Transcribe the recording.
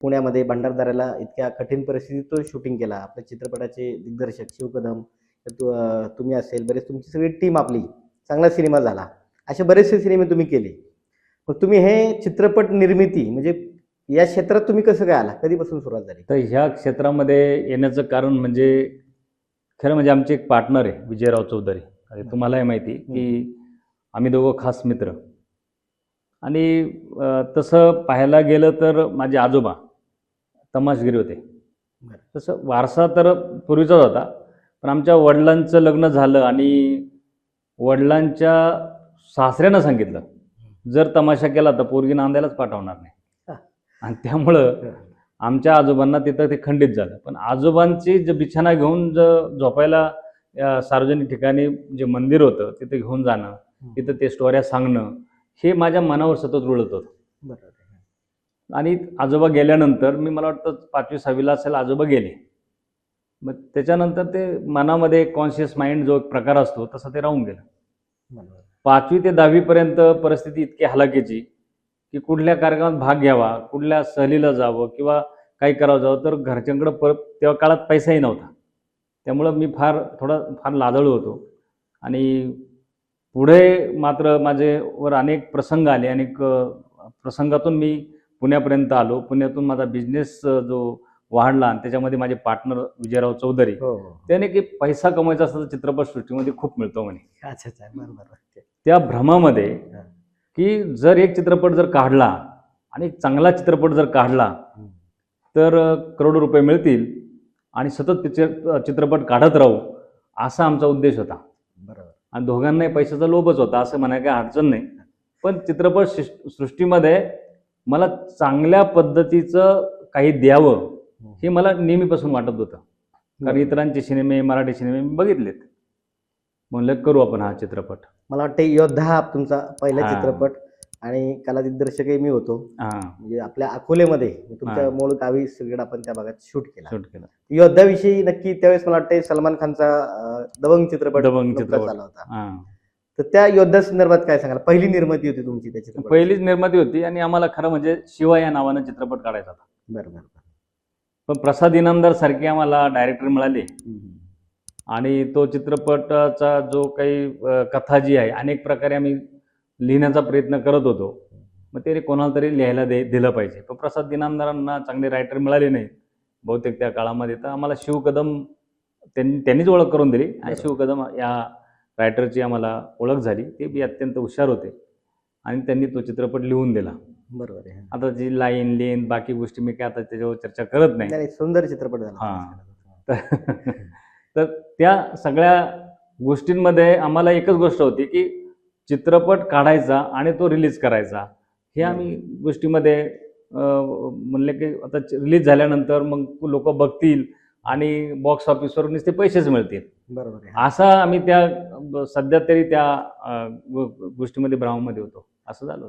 पुण्यामध्ये भंडारदऱ्याला इतक्या कठीण परिस्थितीत तो शूटिंग केला. आपल्या चित्रपटाचे दिग्दर्शक शिव कदम तु- तुम्ही असेल बरेच तुमची सगळी टीम आपली चांगला सिनेमा झाला. असे बरेचसे सिनेमे तुम्ही केले. मग तुम्ही हे चित्रपट निर्मिती म्हणजे या क्षेत्रात तुम्ही कसं काय आला? कधीपासून सुरुवात झाली? तर ह्या क्षेत्रामध्ये येण्याचं कारण म्हणजे खरं म्हणजे आमचे एक पार्टनर आहे विजयराव चौधरी. तुम्हाला तुम्हालाही माहिती की आम्ही दोघं खास मित्र. आणि तसं पाहायला गेलं तर माझे आजोबा तमाशगिरी होते. तसं वारसा तर पूर्वीचाच होता पण आमच्या वडिलांचं लग्न झालं आणि वडिलांच्या सासऱ्यानं सांगितलं जर तमाशा केला तर पोरगी नांदायलाच पाठवणार नाही. आणि त्यामुळं. आमच्या आजोबांना तिथं ते खंडित झालं. पण आजोबांची जे बिछाना घेऊन ज झोपायला सार्वजनिक ठिकाणी जे मंदिर होतं तिथे घेऊन जाणं तिथं ते स्टोऱ्या सांगणं हे माझ्या मनावर सतत रुळत होतं. बरोबर आणि आजोबा गेल्यानंतर मी मला वाटतं पाचवी सहावीला असेल आजोबा गेले. मग त्याच्यानंतर ते मनामध्ये कॉन्शियस माइंड जो एक प्रकार असतो तसं ते राहून गेलं. पाचवी ते दहावीपर्यंत परिस्थिती इतकी हलाखीची की कुठल्या कार्यक्रमात भाग घ्यावा कुठल्या सहलीला जावं किंवा काही करावं जावं तर घरच्यांकडं पर तेव्हा काळात पैसाही नव्हता. त्यामुळं मी फार थोडा फार लाजळू होतो. आणि पुढे मात्र माझे वर अनेक प्रसंग आले अनेक प्रसंगातून मी पुण्यापर्यंत आलो. पुण्यातून माझा बिझनेस जो वाढला आणि त्याच्यामध्ये माझे पार्टनर विजयराव चौधरी हो हो त्याने की पैसा कमवायचा असला तर चित्रपटसृष्टीमध्ये खूप मिळतो म्हणे. अच्छा अच्छा बरोबर त्या भ्रमामध्ये हा. की जर एक चित्रपट जर काढला आणि एक चांगला चित्रपट जर काढला. तर करोडो रुपये मिळतील आणि सतत पिक्चर चित्रपट काढत राहू असा आमचा उद्देश होता. बरोबर. आणि दोघांनाही पैशाचा लोभच होता असं म्हणायला काही अडचण नाही. पण चित्रपट सृष्ट- सृष्टीमध्ये मला चांगल्या पद्धतीचं काही द्यावं हे. मला नेहमीपासून वाटत होतं. कारण इतरांचे सिनेमे मराठी सिनेमे मी बघितलेत. म्हणलं करू आपण हा चित्रपट. मला वाटतं योद्धा हा तुमचा पहिला हा. चित्रपट आणि कला दिग्दर्शकही मी होतो. हां. म्हणजे आपल्या अकोलेमध्ये तुमच्या हा. मूळ गावी सगळीकडे आपण त्या भागात शूट केला. शूट केलं. योद्धाविषयी नक्की त्यावेळेस मला वाटतं सलमान खानचा दबंग चित्रपट दबंग चित्रपट. आला होता. हां. तर त्या योद्धा संदर्भात काय सांगाल? पहिली निर्मिती होती तुमची त्या चित्रपट पहिलीच निर्माती होती आणि आम्हाला खरं म्हणजे शिवा या नावानं चित्रपट काढायचा होता. बरं बरं पण प्रसाद इनामदार सारखे आम्हाला डायरेक्टर मिळाले. आणि तो चित्रपटाचा जो काही कथा जी आहे अनेक प्रकारे आम्ही लिहिण्याचा प्रयत्न करत होतो. मग ते कोणाला तरी लिहायला दे दिलं पाहिजे. पण प्रसाद दिनामदारांना चांगले रायटर मिळाले नाहीत बहुतेक त्या काळामध्ये. तर आम्हाला शिव कदम त्यांनी त्यांनीच ओळख करून दिली. आणि बरोबर. शिव कदम या रायटरची आम्हाला ओळख झाली. ते बी अत्यंत हुशार होते. आणि त्यांनी तो चित्रपट लिहून दिला. बरोबर आहे. आता जी लाईन लेन बाकी गोष्टी मी काय आता त्याच्यावर चर्चा करत नाही. सुंदर चित्रपट झाला. हा. तर त्या सगळ्या गोष्टींमध्ये आम्हाला एकच गोष्ट होती की चित्रपट काढायचा आणि तो रिलीज करायचा. हे आम्ही गोष्टीमध्ये म्हणले की आता रिलीज झाल्यानंतर मग लोक बघतील. आणि बॉक्स ऑफिसवर नुसते पैसेच मिळतील. बरोबर आहे. असा आम्ही त्या सध्या तरी त्या गोष्टीमध्ये भ्रमामध्ये होतो. असं झालं होतं.